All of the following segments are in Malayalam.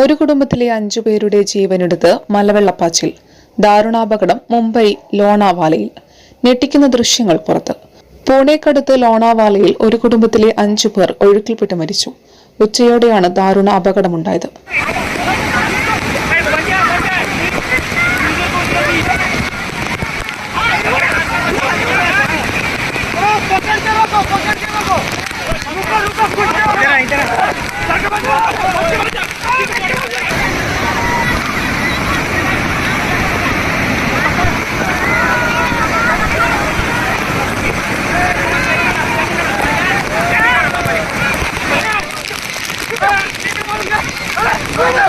ഒരു കുടുംബത്തിലെ അഞ്ചു പേരുടെ ജീവനെടുത്ത് മലവെള്ളപ്പാച്ചിൽ ദാരുണാപകടം മുംബൈ ലോണാവാലയിൽ. ഞെട്ടിക്കുന്ന ദൃശ്യങ്ങൾ പുറത്ത്. പൂണേക്കടുത്ത് ലോണാവാലയിൽ ഒരു കുടുംബത്തിലെ അഞ്ചു പേർ ഒഴുക്കിൽപ്പെട്ട് മരിച്ചു. ഉച്ചയോടെയാണ് ദാരുണ അപകടമുണ്ടായത്. Come on!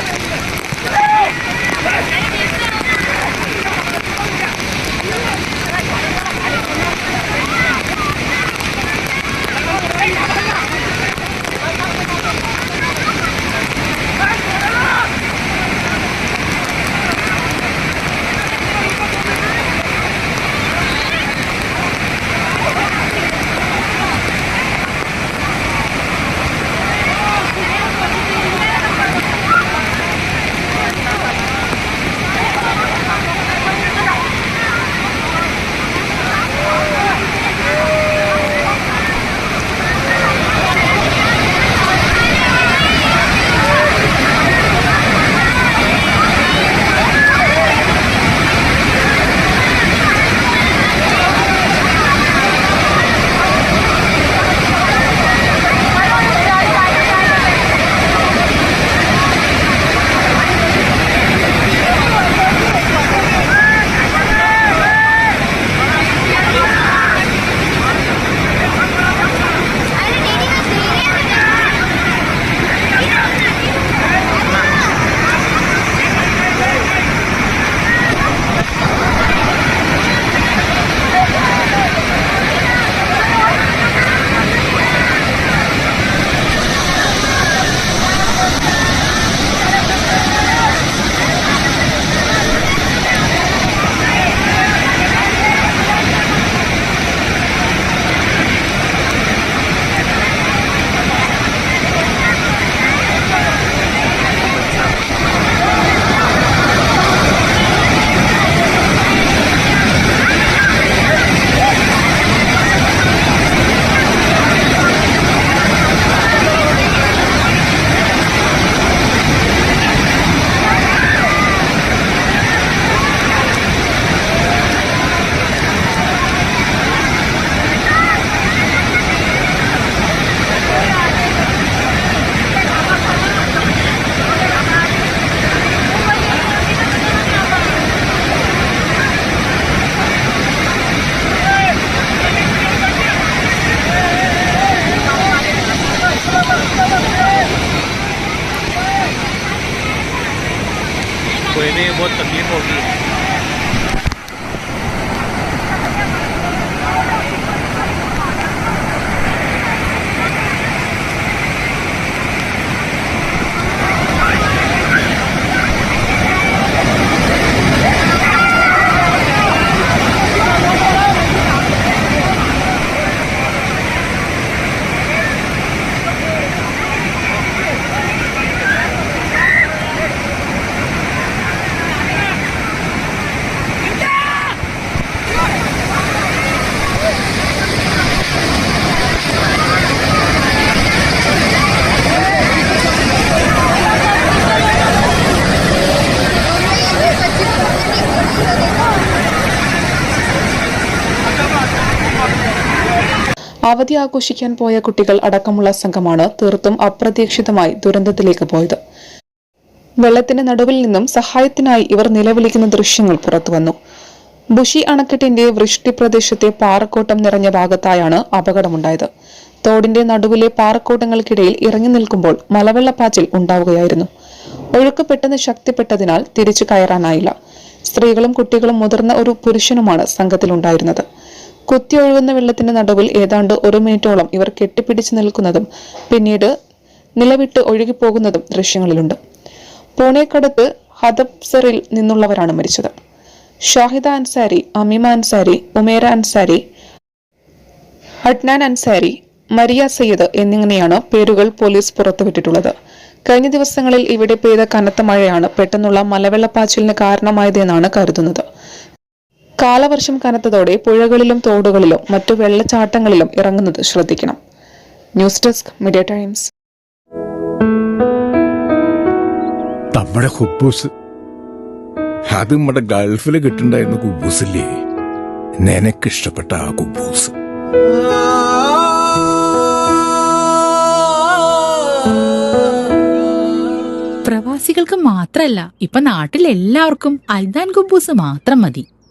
लिए बहुत तकलीफ़ होगी। അവധി ആഘോഷിക്കാൻ പോയ കുട്ടികൾ അടക്കമുള്ള സംഘമാണ് തീർത്തും അപ്രതീക്ഷിതമായി ദുരന്തത്തിലേക്ക് പോയത്. വെള്ളത്തിന്റെ നടുവിൽ നിന്നും സഹായത്തിനായി ഇവർ നിലവിളിക്കുന്ന ദൃശ്യങ്ങൾ പുറത്തുവന്നു. ബുഷി അണക്കെട്ടിന്റെ വൃഷ്ടി പ്രദേശത്തെ പാറക്കോട്ടം നിറഞ്ഞ ഭാഗത്തായാണ് അപകടമുണ്ടായത്. തോടിന്റെ നടുവിലെ പാറക്കോട്ടങ്ങൾക്കിടയിൽ ഇറങ്ങി നിൽക്കുമ്പോൾ മലവെള്ളപ്പാച്ചിൽ ഉണ്ടാവുകയായിരുന്നു. ഒഴുക്ക് പെട്ടെന്ന് ശക്തിപ്പെട്ടതിനാൽ തിരിച്ചു കയറാനായില്ല. സ്ത്രീകളും കുട്ടികളും മുതിർന്ന ഒരു പുരുഷനുമാണ് സംഘത്തിലുണ്ടായിരുന്നത്. കുത്തിയൊഴുകുന്ന വെള്ളത്തിന്റെ നടുവിൽ ഏതാണ്ട് ഒരു മിനിറ്റോളം ഇവർ കെട്ടിപ്പിടിച്ചു നിൽക്കുന്നതും പിന്നീട് നിലവിട്ട് ഒഴുകിപ്പോകുന്നതും ദൃശ്യങ്ങളിലുണ്ട്. പൂണെക്കടുത്ത് ഹദബ്സറിൽ നിന്നുള്ളവരാണ് മരിച്ചത്. ഷാഹിദ അൻസാരി അമീമ അൻസാരി ഉമേര അൻസാരി അഡ്നാൻ അൻസാരി മരിയ സയ്യദ് എന്നിങ്ങനെയാണ് പേരുകൾ പോലീസ് പുറത്തുവിട്ടിട്ടുള്ളത്. കഴിഞ്ഞ ദിവസങ്ങളിൽ ഇവിടെ പെയ്ത കനത്ത മഴയാണ് പെട്ടെന്നുള്ള മലവെള്ളപ്പാച്ചിലിന് കാരണമായതെന്നാണ് കരുതുന്നത്. കാലവർഷം കനത്തതോടെ പുഴകളിലും തോടുകളിലും മറ്റു വെള്ളച്ചാട്ടങ്ങളിലും ഇറങ്ങുന്നത് ശ്രദ്ധിക്കണം. News desk media times. നമ്മുടെ ഹുബൂസ്. അത് നമ്മുടെ ഗൾഫിൽ കിട്ടുണ്ടായിരുന്ന കുബൂസില്ലേ? നിനക്കിഷ്ടപ്പെട്ട ആ കുബൂസ്. പ്രവാസികൾക്ക് മാത്രല്ല ഇപ്പൊ നാട്ടിൽ എല്ലാവർക്കും അൽദാൻ കുബൂസ് മാത്രം മതി.